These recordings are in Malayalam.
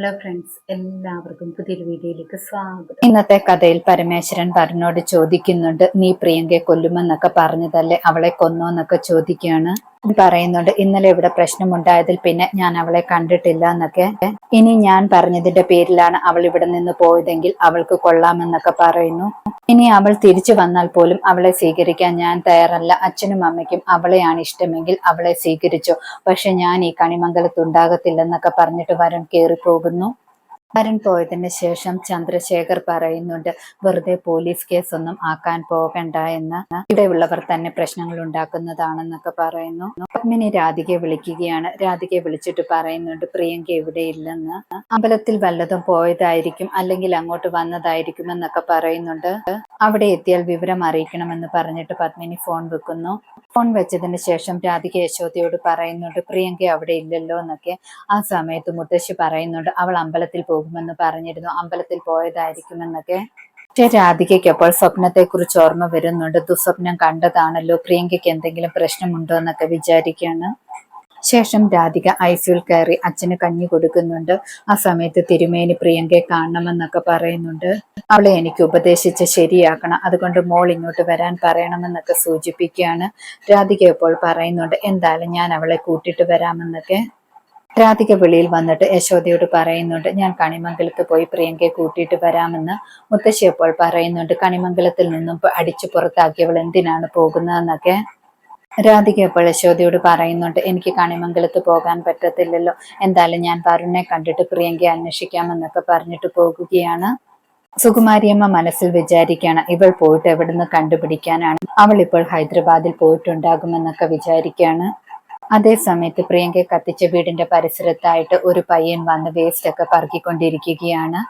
ഹലോ ഫ്രണ്ട്സ് എല്ലാവർക്കും പുതിയൊരു വീഡിയോയിലേക്ക് സ്വാഗതം. ഇന്നത്തെ കഥയിൽ പരമേശ്വരൻ വരനോട് ചോദിക്കുന്നുണ്ട് നീ പ്രിയങ്കയെ കൊല്ലുമെന്നൊക്കെ പറഞ്ഞതല്ലേ? അവളെ കൊന്നോന്നൊക്കെ ചോദിക്കുകയാണ്. പറയുന്നുണ്ട്. ഇന്നലെ ഇവിടെ പ്രശ്നമുണ്ടായതിൽ പിന്നെ ഞാൻ അവളെ കണ്ടിട്ടില്ല എന്നൊക്കെ. ഇനി ഞാൻ പറഞ്ഞതിന്റെ പേരിലാണ് അവൾ ഇവിടെ നിന്ന് പോയതെങ്കിൽ അവൾക്ക് കൊള്ളാമെന്നൊക്കെ പറയുന്നു. ഇനി അവൾ തിരിച്ചു വന്നാൽ പോലും അവളെ സ്വീകരിക്കാൻ ഞാൻ തയ്യാറല്ല. അച്ഛനും അമ്മയ്ക്കും അവളെയാണ് ഇഷ്ടമെങ്കിൽ അവളെ സ്വീകരിച്ചു. പക്ഷെ ഞാൻ ഈ കണിമംഗലത്ത് ഉണ്ടാകത്തില്ലെന്നൊക്കെ പറഞ്ഞിട്ട് വരൻ കയറിപ്പോകുന്നു. വരൻ പോയതിന് ശേഷം ചന്ദ്രശേഖർ പറയുന്നുണ്ട് വെറുതെ പോലീസ് കേസൊന്നും ആക്കാൻ പോകണ്ട എന്ന്. ഇവിടെയുള്ളവർ തന്നെ പ്രശ്നങ്ങൾ ഉണ്ടാക്കുന്നതാണെന്നൊക്കെ പറയുന്നു. പത്മിനി രാധികയെ വിളിക്കുകയാണ്. രാധികയെ വിളിച്ചിട്ട് പറയുന്നുണ്ട് പ്രിയങ്ക ഇവിടെ ഇല്ലെന്ന് അമ്പലത്തിൽ വല്ലതും പോയതായിരിക്കും അല്ലെങ്കിൽ അങ്ങോട്ട് വന്നതായിരിക്കും എന്നൊക്കെ പറയുന്നുണ്ട്. അവിടെ എത്തിയാൽ വിവരം അറിയിക്കണമെന്ന് പറഞ്ഞിട്ട് പത്മിനി ഫോൺ വെക്കുന്നു. ഫോൺ വെച്ചതിന് ശേഷം രാധിക യശോദയോട് പറയുന്നുണ്ട് പ്രിയങ്ക അവിടെ ഇല്ലല്ലോ എന്നൊക്കെ. ആ സമയത്ത് മുത്തശ്ശി പറയുന്നുണ്ട് അവൾ അമ്പലത്തിൽ പോകുമെന്ന് പറഞ്ഞിരുന്നു. അമ്പലത്തിൽ പോയതായിരിക്കുമെന്നൊക്കെ. പക്ഷെ രാധികയ്ക്ക് അപ്പോൾ സ്വപ്നത്തെക്കുറിച്ച് ഓർമ്മ വരുന്നുണ്ട്. ദുസ്വപ്നം കണ്ടതാണല്ലോ. പ്രിയങ്കയ്ക്ക് എന്തെങ്കിലും പ്രശ്നമുണ്ടോ എന്നൊക്കെ വിചാരിക്കുകയാണ്. ശേഷം രാധിക ഐസിയുൽ കയറി അച്ഛന് കഞ്ഞി കൊടുക്കുന്നുണ്ട്. ആ സമയത്ത് തിരുമേനി പ്രിയങ്കയെ കാണണമെന്നൊക്കെ പറയുന്നുണ്ട്. അവളെ എനിക്ക് ഉപദേശിച്ച് ശരിയാക്കണം. അതുകൊണ്ട് മോൾ ഇങ്ങോട്ട് വരാൻ പറയണമെന്നൊക്കെ സൂചിപ്പിക്കുകയാണ്. രാധിക ഇപ്പോൾ പറയുന്നുണ്ട് എന്തായാലും ഞാൻ അവളെ കൂട്ടിയിട്ട് വരാമെന്നൊക്കെ. രാധിക വെളിയിൽ വന്നിട്ട് യശോദയോട് പറയുന്നുണ്ട് ഞാൻ കണിമംഗലത്ത് പോയി പ്രിയങ്കയെ കൂട്ടിയിട്ട് വരാമെന്ന് മുത്തശ്ശി അപ്പോൾ പറയുന്നുണ്ട് കണിമംഗലത്തിൽ നിന്നും അടിച്ചു പുറത്താക്കിയവൾ എന്തിനാണ് പോകുന്നതെന്നൊക്കെ. രാധിക അപ്പോൾ യശോദയോട് പറയുന്നുണ്ട് എനിക്ക് കണിമംഗലത്ത് പോകാൻ പറ്റത്തില്ലല്ലോ എന്തായാലും ഞാൻ വരുണിനെ കണ്ടിട്ട് പ്രിയങ്കയെ അന്വേഷിക്കാമെന്നൊക്കെ പറഞ്ഞിട്ട് പോകുകയാണ്. സുകുമാരിയമ്മ മനസ്സിൽ വിചാരിക്കുകയാണ് ഇവൾ പോയിട്ട് എവിടുന്ന് കണ്ടുപിടിക്കാനാണ്? അവൾ ഇപ്പോൾ ഹൈദരാബാദിൽ പോയിട്ടുണ്ടാകുമെന്നൊക്കെ വിചാരിക്കുകയാണ്. അതേ സമയത്ത് പ്രിയങ്കയെ കത്തിച്ച വീടിന്റെ പരിസരത്തായിട്ട് ഒരു പയ്യൻ വന്ന് വേസ്റ്റ് ഒക്കെ പറക്കിക്കൊണ്ടിരിക്കുകയാണ്.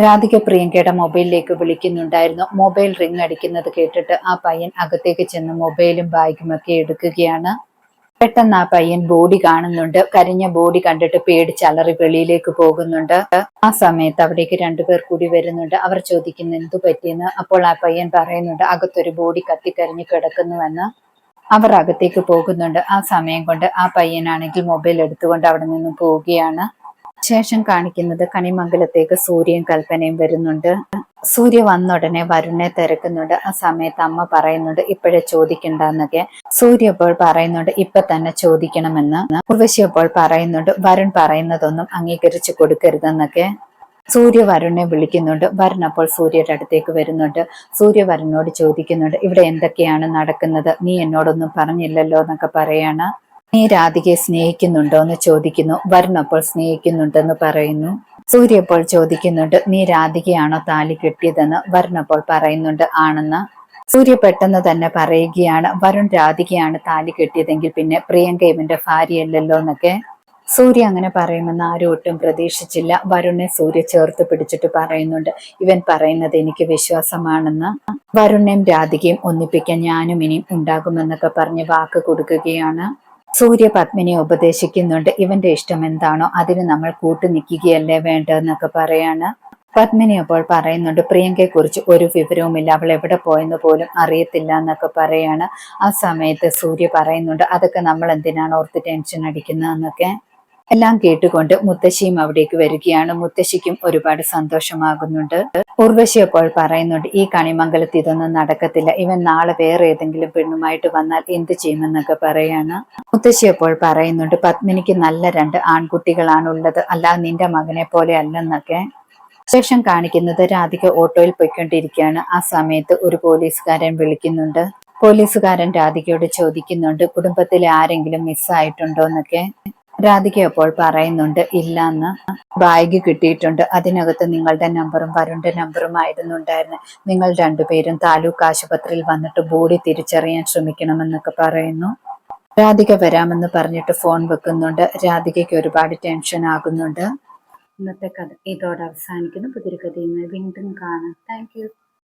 രാധിക പ്രിയങ്കയുടെ മൊബൈലിലേക്ക് വിളിക്കുന്നുണ്ടായിരുന്നു. മൊബൈൽ റിംഗ് അടിക്കുന്നത് കേട്ടിട്ട് ആ പയ്യൻ അകത്തേക്ക് ചെന്ന് മൊബൈലും ബാഗും ഒക്കെ എടുക്കുകയാണ്. പെട്ടെന്ന് ആ പയ്യൻ ബോഡി കാണുന്നുണ്ട്. കരിഞ്ഞ ബോഡി കണ്ടിട്ട് പേടിച്ചലറി വെളിയിലേക്ക് പോകുന്നുണ്ട്. ആ സമയത്ത് അവിടേക്ക് രണ്ടുപേർ കൂടി വരുന്നുണ്ട്. അവർ ചോദിക്കുന്നു എന്തു പറ്റിയെന്ന്? അപ്പോൾ ആ പയ്യൻ പറയുന്നുണ്ട് അകത്തൊരു ബോഡി കത്തിക്കരിഞ്ഞ് കിടക്കുന്നുവെന്ന്. അവർ അകത്തേക്ക് പോകുന്നുണ്ട്. ആ സമയം കൊണ്ട് ആ പയ്യനാണെങ്കിൽ മൊബൈൽ എടുത്തുകൊണ്ട് അവിടെ നിന്ന് പോവുകയാണ്. ശേഷം കാണിക്കുന്നത് കണിമംഗലത്തേക്ക് സൂര്യയും കൽപ്പനയും വരുന്നുണ്ട്. സൂര്യ വന്ന ഉടനെ വരുണെ തിരക്കുന്നുണ്ട്. ആ സമയത്ത് അമ്മ പറയുന്നുണ്ട് ഇപ്പോഴേ ചോദിക്കണ്ടെന്നൊക്കെ. സൂര്യ അപ്പോൾ പറയുന്നുണ്ട് ഇപ്പൊ തന്നെ ചോദിക്കണമെന്ന്. ഉർവശി അപ്പോൾ പറയുന്നുണ്ട് വരുൺ പറയുന്നതൊന്നും അംഗീകരിച്ചു കൊടുക്കരുതെന്നൊക്കെ. സൂര്യ വരുണിനെ വിളിക്കുന്നുണ്ട്. വരുൺ അപ്പോൾ സൂര്യയുടെ അടുത്തേക്ക് വരുന്നുണ്ട്. സൂര്യ വരുണിനോട് ചോദിക്കുന്നുണ്ട് ഇവിടെ എന്തൊക്കെയാണ് നടക്കുന്നത്? നീ എന്നോടൊന്നും പറഞ്ഞില്ലല്ലോ എന്നൊക്കെ പറയാണ്. നീ രാധികയെ സ്നേഹിക്കുന്നുണ്ടോ എന്ന് ചോദിക്കുന്നു. വരുൺ അപ്പോൾ സ്നേഹിക്കുന്നുണ്ടെന്ന് പറയുന്നു. സൂര്യ അപ്പോൾ ചോദിക്കുന്നുണ്ട് നീ രാധികയാണോ താലി കെട്ടിയതെന്ന്? വരുൺ അപ്പോൾ പറയുന്നുണ്ട് ആണെന്ന്. സൂര്യ പെട്ടെന്ന് തന്നെ പറയുകയാണ് വരുൺ രാധികയാണ് താലി കെട്ടിയതെങ്കിൽ പിന്നെ പ്രിയങ്ക ഇവന്റെ ഭാര്യയല്ലല്ലോ എന്നൊക്കെ. സൂര്യ അങ്ങനെ പറയുമെന്ന് ആരും ഒട്ടും പ്രതീക്ഷിച്ചില്ല. വരുണെ സൂര്യ ചേർത്ത് പിടിച്ചിട്ട് പറയുന്നുണ്ട്. ഇവൻ പറയുന്നത് എനിക്ക് വിശ്വാസമാണെന്ന്. വരുണിനെയും രാധികയും ഒന്നിപ്പിക്കാൻ ഞാനും ഇനിയും ഉണ്ടാകുമെന്നൊക്കെ പറഞ്ഞ് വാക്ക് കൊടുക്കുകയാണ്. സൂര്യ പത്മിനെ ഉപദേശിക്കുന്നുണ്ട്. ഇവന്റെ ഇഷ്ടം എന്താണോ അതിന് നമ്മൾ കൂട്ടു നിൽക്കുകയല്ലേ വേണ്ടതെന്നൊക്കെ പറയാണ്. പത്മിനി അപ്പോൾ പറയുന്നുണ്ട് പ്രിയങ്കയെ കുറിച്ച് ഒരു വിവരവുമില്ല. അവൾ എവിടെ പോയെന്ന് പോലും അറിയത്തില്ല എന്നൊക്കെ പറയാണ്. ആ സമയത്ത് സൂര്യ പറയുന്നുണ്ട് അതൊക്കെ നമ്മൾ എന്തിനാണ് ഓർത്ത് ടെൻഷൻ അടിക്കുന്നതെന്നൊക്കെ? എല്ലാം കേട്ടുകൊണ്ട് മുത്തശ്ശിയും അവിടേക്ക് വരികയാണ്. മുത്തശ്ശിക്കും ഒരുപാട് സന്തോഷമാകുന്നുണ്ട്. ഉർവശി അപ്പോൾ പറയുന്നുണ്ട് ഈ കണിമംഗലത്ത് ഇതൊന്നും നടക്കത്തില്ല. ഇവൻ നാളെ വേറെ ഏതെങ്കിലും പെണ്ണുമായിട്ട് വന്നാൽ എന്ത് ചെയ്യുമെന്നൊക്കെ പറയാണ്. മുത്തശ്ശി അപ്പോൾ പറയുന്നുണ്ട് പത്മിനിക്ക് നല്ല രണ്ട് ആൺകുട്ടികളാണ് ഉള്ളത് അല്ലാതെ നിന്റെ മകനെ പോലെ അല്ലെന്നൊക്കെ. ശേഷം കാണിക്കുന്നത് രാധിക ഓട്ടോയിൽ പോയിക്കൊണ്ടിരിക്കുകയാണ്. ആ സമയത്ത് ഒരു പോലീസുകാരൻ വിളിക്കുന്നുണ്ട്. പോലീസുകാരൻ രാധികയോട് ചോദിക്കുന്നുണ്ട് കുടുംബത്തിലെ ആരെങ്കിലും മിസ്സായിട്ടുണ്ടോ? എന്നൊക്കെ. രാധിക അപ്പോൾ പറയുന്നുണ്ട് ഇല്ലെന്ന് ബാഗ് കിട്ടിയിട്ടുണ്ട്. അതിനകത്ത് നിങ്ങളുടെ നമ്പറും വരുണിന്റെ നമ്പറും ആയിരുന്നു ഉണ്ടായിരുന്നത് നിങ്ങൾ രണ്ടുപേരും താലൂക്ക് ആശുപത്രിയിൽ വന്നിട്ട് ബോഡി തിരിച്ചറിയാൻ ശ്രമിക്കണമെന്നൊക്കെ പറയുന്നു. രാധിക വരാമെന്ന് പറഞ്ഞിട്ട് ഫോൺ വെക്കുന്നുണ്ട്. രാധികയ്ക്ക് ഒരുപാട് ടെൻഷൻ ആകുന്നുണ്ട്. ഇന്നത്തെ കഥ ഇതോടെ അവസാനിക്കുന്നു. പുതിയൊരു കഥയുമായി വീണ്ടും കാണാം. താങ്ക്